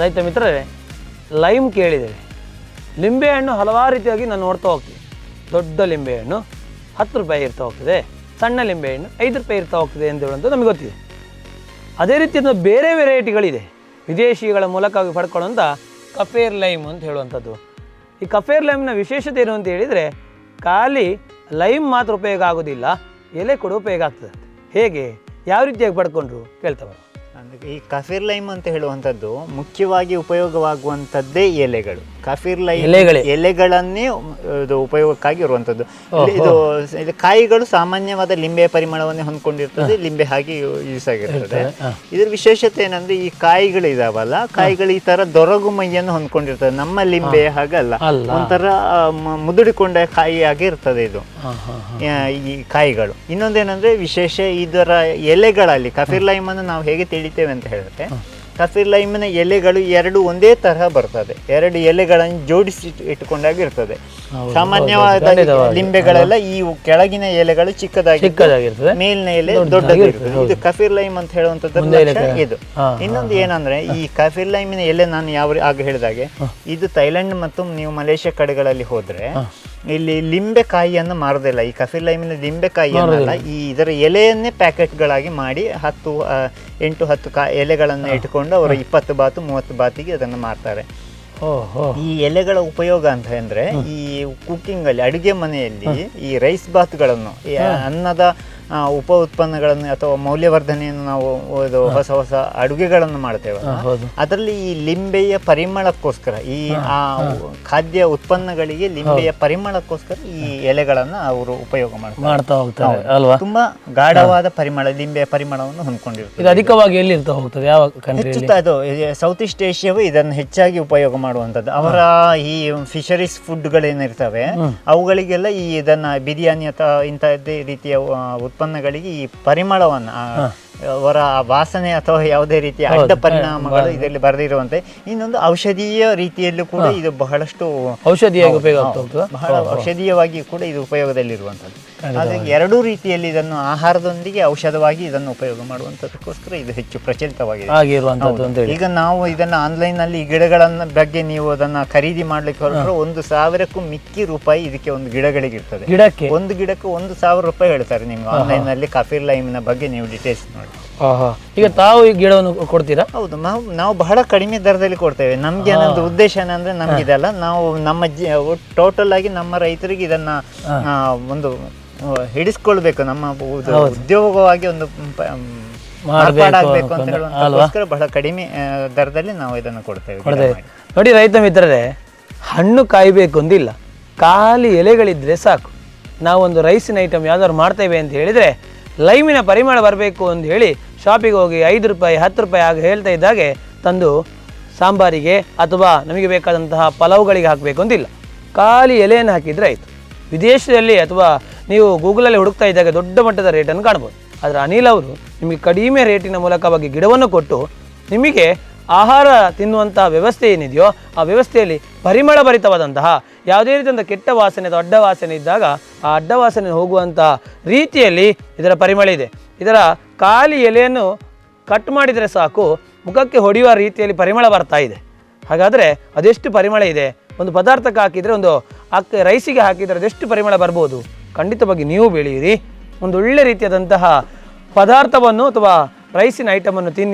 ರೈತ ಮಿತ್ರರೇ, ಲೈಮ್ ಕೇಳಿದ್ದೇವೆ ಲಿಂಬೆಹಣ್ಣು ಹಲವಾರು ರೀತಿಯಾಗಿ ನಾನು ನೋಡ್ತಾ ಹೋಗ್ತೀನಿ. ದೊಡ್ಡ ಲಿಂಬೆಹಣ್ಣು ಹತ್ತು ರೂಪಾಯಿ ಇರ್ತಾ ಹೋಗ್ತದೆ, ಸಣ್ಣ ಲಿಂಬೆಹಣ್ಣು ಐದು ರೂಪಾಯಿ ಇರ್ತಾ ಹೋಗ್ತದೆ ಅಂತ ಹೇಳುವಂಥದ್ದು ನಮಗೆ ಗೊತ್ತಿದೆ. ಅದೇ ರೀತಿಯಿಂದ ಬೇರೆ ವೆರೈಟಿಗಳಿದೆ, ವಿದೇಶಿಗಳ ಮೂಲಕ ಪಡ್ಕೊಳ್ಳುವಂಥ ಕಫೇರ್ ಲೈಮ್ ಅಂತ ಹೇಳುವಂಥದ್ದು. ಈ ಕಫೇರ್ ಲೈಮ್ನ ವಿಶೇಷತೆ ಏನು ಅಂತ ಹೇಳಿದರೆ, ಖಾಲಿ ಲೈಮ್ ಮಾತ್ರ ಉಪಯೋಗ ಆಗೋದಿಲ್ಲ, ಎಲೆ ಕೂಡ ಉಪಯೋಗ ಆಗ್ತದೆ. ಹೇಗೆ, ಯಾವ ರೀತಿಯಾಗಿ ಪಡ್ಕೊಂಡ್ರು, ಕೇಳ್ತಾ ಅಂದ್ರೆ ಈ ಕಫೀರ್ ಲೈಮ್ ಅಂತ ಹೇಳುವಂಥದ್ದು ಮುಖ್ಯವಾಗಿ ಉಪಯೋಗವಾಗುವಂಥದ್ದೇ ಎಲೆಗಳು. ಕಫೀರ್ ಲೈಮ್ ಎಲೆಗಳೇ. ಎಲೆಗಳನ್ನೇ ಇದು ಉಪಯೋಗಕ್ಕಾಗಿ ಇರುವಂಥದ್ದು. ಇದು ಇದು ಕಾಯಿಗಳು ಸಾಮಾನ್ಯವಾದ ಲಿಂಬೆ ಪರಿಮಳವನ್ನೇ ಹೊಂದ್ಕೊಂಡಿರ್ತದೆ ಲಿಂಬೆ ಹಾಗೆ ಯೂಸ್ ಆಗಿರ್ತದೆ ಇದ್ರ ವಿಶೇಷತೆ ಏನಂದ್ರೆ ಈ ಕಾಯಿಗಳು ಇದಾವಲ್ಲ ಕಾಯಿಗಳು ಈ ತರ ದೊರಗು ಮೈಯನ್ನು ಹೊಂದ್ಕೊಂಡಿರ್ತದೆ. ನಮ್ಮ ಲಿಂಬೆ ಹಾಗಲ್ಲ. ಒಂಥರ ಮುದುಡಿಕೊಂಡ ಕಾಯಿ ಆಗಿ ಇರ್ತದೆ ಇದು. ಈ ಕಾಯಿಗಳು. ಇನ್ನೊಂದೇನಂದ್ರೆ ವಿಶೇಷ ಇದರ ಎಲೆಗಳಲ್ಲಿ ಕಫೀರ್ ಲೈಮ್ ಅನ್ನು ನಾವು ಹೇಗೆ ತಿಳಿತೇವೆ ಅಂತ ಹೇಳಿದ್ರೆ ಹಸಿರು ಲೈಮಿನ ಎಲೆಗಳು ಎರಡು ಒಂದೇ ತರಹ ಬರ್ತದೆ. ಎರಡು ಎಲೆಗಳನ್ನು ಜೋಡಿಸಿ ಇಟ್- ಇಟ್ಟುಕೊಂಡಾಗ ಇರ್ತದೆ. ಸಾಮಾನ್ಯವಾದ. ಲಿಂಬೆಗಳೆಲ್ಲ ಈ ಕೆಳಗಿನ ಎಲೆಗಳು ಚಿಕ್ಕದಾಗಿ ಮೇಲಿನ ಎಲೆ ದೊಡ್ಡದಾಗಿ ದೊಡ್ಡದಾಗಿರ್ತದೆ ಇದು ಕಫಿರ್ ಲೈಮ್ ಅಂತ ಹೇಳುವಂತದ್ದು. ಇದು. ಇನ್ನೊಂದು ಏನಂದ್ರೆ ಈ ಕಫೀರ್ ಲೈಮಿನ ಎಲೆ ನಾನು ಯಾವ ಆಗ ಹೇಳಿದಾಗೆ ಇದು ಥೈಲ್ಯಾಂಡ್ ಮತ್ತು ನೀವು ಮಲೇಷ್ಯಾ ಕಡೆಗಳಲ್ಲಿ ಹೋದ್ರೆ ಇಲ್ಲಿ ಲಿಂಬೆಕಾಯಿಯನ್ನು ಮಾರೋದಿಲ್ಲ ಈ ಕಫಿ ಲೈಮಿನ ಲಿಂಬೆಕಾಯಿಯನ್ನಲ್ಲ ಈ ಇದರ ಎಲೆಯನ್ನೇ ಪ್ಯಾಕೆಟ್ಗಳಾಗಿ ಮಾಡಿ ಹತ್ತು ಎಂಟು ಹತ್ತು ಕಾ ಎಲೆಗಳನ್ನು ಇಟ್ಕೊಂಡು ಅವರು ಇಪ್ಪತ್ತು ಬಾತು ಮೂವತ್ತು ಬಾತಿಗೆ ಅದನ್ನು ಮಾರ್ತಾರೆ. ಈ ಎಲೆಗಳ ಉಪಯೋಗ ಅಂತ ಅಂದ್ರೆ ಈ ಕುಕ್ಕಿಂಗ್ ಅಲ್ಲಿ ಅಡುಗೆ ಮನೆಯಲ್ಲಿ ಈ ರೈಸ್ ಬಾತ್ಗಳನ್ನು ಅನ್ನದ ಉಪ ಉತ್ಪನ್ನಗಳನ್ನು ಅಥವಾ ಮೌಲ್ಯವರ್ಧನೆಯನ್ನು ನಾವು ಇದು ಹೊಸ ಹೊಸ ಅಡುಗೆಗಳನ್ನು ಮಾಡ್ತೇವೆ. ಅದರಲ್ಲಿ ಈ ಲಿಂಬೆಯ ಪರಿಮಳಕ್ಕೋಸ್ಕರ ಈ ಆ ಖಾದ್ಯ ಉತ್ಪನ್ನಗಳಿಗೆ ಲಿಂಬೆಯ ಪರಿಮಳಕ್ಕೋಸ್ಕರ ಈ ಎಲೆಗಳನ್ನು ಅವರು ಉಪಯೋಗ ಮಾಡ್ತಾ ಹೋಗ್ತಾರೆ ಅಲ್ವಾ? ತುಂಬಾ ಗಾಢವಾದ ಪರಿಮಳ ಲಿಂಬೆಯ ಪರಿಮಳವನ್ನು ಹೊಂದ್ಕೊಂಡಿರ್ತದೆ ಅಧಿಕವಾಗಿ ಎಲ್ಲಿ ಇರ್ತಾ ಹೋಗ್ತದೆ? ಯಾವ ಅದು ಸೌತ್ ಈಸ್ಟ್ ಏಷ್ಯಾವು ಇದನ್ನು ಹೆಚ್ಚಾಗಿ ಉಪಯೋಗ ಮಾಡುವಂಥದ್ದು. ಅವರ ಈ ಫಿಶರೀಸ್ ಫುಡ್ಗಳೇನಿರ್ತವೆ ಅವುಗಳಿಗೆಲ್ಲ ಈ ಇದನ್ನ ಬಿರಿಯಾನಿ ಅಥವಾ ಇಂಥದ್ದೇ ರೀತಿಯ ಆ, ಉತ್ಪನ್ನಗಳಿಗೆ ಈ ಪರಿಮಳವನ್ನು ಅವರ ವಾಸನೆ ಅಥವಾ ಯಾವುದೇ ರೀತಿಯ ಅಡ್ಡ ಪರಿಣಾಮಗಳು ಇದರಲ್ಲಿ ಬರೆದಿರುವಂತೆ ಇನ್ನೊಂದು ಔಷಧೀಯ ರೀತಿಯಲ್ಲೂ ಕೂಡ ಇದು ಬಹಳಷ್ಟು ಔಷಧೀಯ ಉಪಯೋಗ ಬಹಳ ಔಷಧೀಯವಾಗಿ ಕೂಡ ಇದು ಉಪಯೋಗದಲ್ಲಿರುವಂಥದ್ದು. ಹಾಗಾಗಿ ಎರಡೂ ರೀತಿಯಲ್ಲಿ ಇದನ್ನು ಆಹಾರದೊಂದಿಗೆ ಔಷಧವಾಗಿ ಇದನ್ನು ಉಪಯೋಗ ಮಾಡುವಂತದಕ್ಕೋಸ್ಕರ ಇದು ಹೆಚ್ಚು ಪ್ರಚಲಿತವಾಗಿದೆ. ಹಾಗೆ ಅಂತ ಹೇಳಿ ಈಗ ನಾವು ಇದನ್ನು ಆನ್ಲೈನ್ನಲ್ಲಿ ಗಿಡಗಳನ್ನ ಬಗ್ಗೆ ನೀವು ಅದನ್ನ ಖರೀದಿ ಮಾಡ್ಲಿಕ್ಕೆ ಹೊರಟ್ರೆ ಒಂದು ಸಾವಿರಕ್ಕೂ ಮಿಕ್ಕಿ ರೂಪಾಯಿ ಇದಕ್ಕೆ ಒಂದು ಗಿಡಗಳಿಗೆ ಇರ್ತದೆ. ಗಿಡಕ್ಕೆ? ಒಂದು ಗಿಡಕ್ಕೆ ಒಂದು ಸಾವಿರ ರೂಪಾಯಿ ಹೇಳ್ತಾರೆ ನಿಮ್ಗೆ ಆನ್ಲೈನ್ನಲ್ಲಿ ಕಫೀರ್ ಲೈಮಿನ ಬಗ್ಗೆ ನೀವು ಡೀಟೇಲ್ಸ್ ನೋಡಿ. ಈಗ ತಾವು ಈ ಗಿಡವನ್ನು ಕೊಡ್ತೀರಾ? ಹೌದು. ನಾವು ನಾವು ಬಹಳ ಕಡಿಮೆ ದರದಲ್ಲಿ ಕೊಡ್ತೇವೆ. ನಮ್ಗೆ ಏನೊಂದು ಉದ್ದೇಶ ಏನಂದ್ರೆ ನಮ್ಗೆ ಇದೆಲ್ಲ. ನಾವು ನಮ್ಮ ಟೋಟಲ್ ಆಗಿ ನಮ್ಮ ರೈತರಿಗೆ ಇದನ್ನ ಒಂದು ಹಿಡಿಸ್ಕೊಳ್ಬೇಕು ನಮ್ಮ ಉದ್- ಉದ್ಯೋಗವಾಗಿ ಒಂದು ಮಾಡಬೇಕು ಅಂತ ಬಹಳ ಕಡಿಮೆ ದರದಲ್ಲಿ ನಾವು ಇದನ್ನು ಕೊಡ್ತೇವೆ. ನೋಡಿ ರೈತ ಮಿತ್ರರೇ ಹಣ್ಣು ಕಾಯಬೇಕು ಅಂದಿಲ್ಲ. ಖಾಲಿ ಎಲೆಗಳಿದ್ರೆ ಸಾಕು. ನಾವೊಂದು ರೈಸಿನ ಐಟಮ್ ಯಾವ್ದಾದ್ರು ಮಾಡ್ತೇವೆ ಅಂತ ಹೇಳಿದರೆ ಲೈಮಿನ ಪರಿಮಳ ಬರಬೇಕು ಅಂತ ಹೇಳಿ ಶಾಪಿಗೆ ಹೋಗಿ ಐದು ರೂಪಾಯಿ ಹತ್ತು ರೂಪಾಯಿ ಆಗ ಹೇಳ್ತಾ ಇದ್ದಾಗೆ ತಂದು ಸಾಂಬಾರಿಗೆ ಅಥವಾ ನಮಗೆ ಬೇಕಾದಂತಹ ಪಲಾವ್ಗಳಿಗೆ ಹಾಕಬೇಕು ಅಂತಿಲ್ಲ ಖಾಲಿ ಎಲೆಯನ್ನು ಹಾಕಿದರೆ ಆಯಿತು. ವಿದೇಶದಲ್ಲಿ ಅಥವಾ ನೀವು ಗೂಗಲಲ್ಲಿ ಹುಡುಕ್ತಾ ಇದ್ದಾಗ ದೊಡ್ಡ ಮಟ್ಟದ ರೇಟನ್ನು ಕಾಣ್ಬೋದು. ಆದರೆ ಅನಿಲ್ ಅವರು ನಿಮಗೆ ಕಡಿಮೆ ರೇಟಿನ ಮೂಲಕವಾಗಿ ಗಿಡವನ್ನು ಕೊಟ್ಟು ನಿಮಗೆ ಆಹಾರ ತಿನ್ನುವಂತಹ ವ್ಯವಸ್ಥೆ ಏನಿದೆಯೋ ಆ ವ್ಯವಸ್ಥೆಯಲ್ಲಿ ಪರಿಮಳ ಭರಿತವಾದಂತಹ ಯಾವುದೇ ರೀತಿಯಿಂದ ಕೆಟ್ಟ ವಾಸನೆ ಅಥವಾ ಅಡ್ಡ ವಾಸನೆ ಇದ್ದಾಗ ಆ ಅಡ್ಡ ವಾಸನೆ ಹೋಗುವಂತಹ ರೀತಿಯಲ್ಲಿ ಇದರ ಪರಿಮಳ ಇದೆ. ಇದರ ಖಾಲಿ ಎಲೆಯನ್ನು ಕಟ್ ಮಾಡಿದರೆ ಸಾಕು, ಮುಖಕ್ಕೆ ಹೊಡೆಯುವ ರೀತಿಯಲ್ಲಿ ಪರಿಮಳ ಬರ್ತಾ ಇದೆ. ಹಾಗಾದರೆ ಅದೆಷ್ಟು ಪರಿಮಳ ಇದೆ? ಒಂದು ಪದಾರ್ಥಕ್ಕೆ ಹಾಕಿದರೆ ಒಂದು ಅಕ್ಕ ರೈಸಿಗೆ ಹಾಕಿದರೆ ಅದೆಷ್ಟು ಪರಿಮಳ ಬರ್ಬೋದು? ಖಂಡಿತವಾಗಿ ನೀವು ಬೆಳೆಯಿರಿ. ಒಂದು ಒಳ್ಳೆ ರೀತಿಯಾದಂತಹ ಪದಾರ್ಥವನ್ನು ಅಥವಾ ರೈಸಿನ ಐಟಮನ್ನು ತಿನ್ನಿ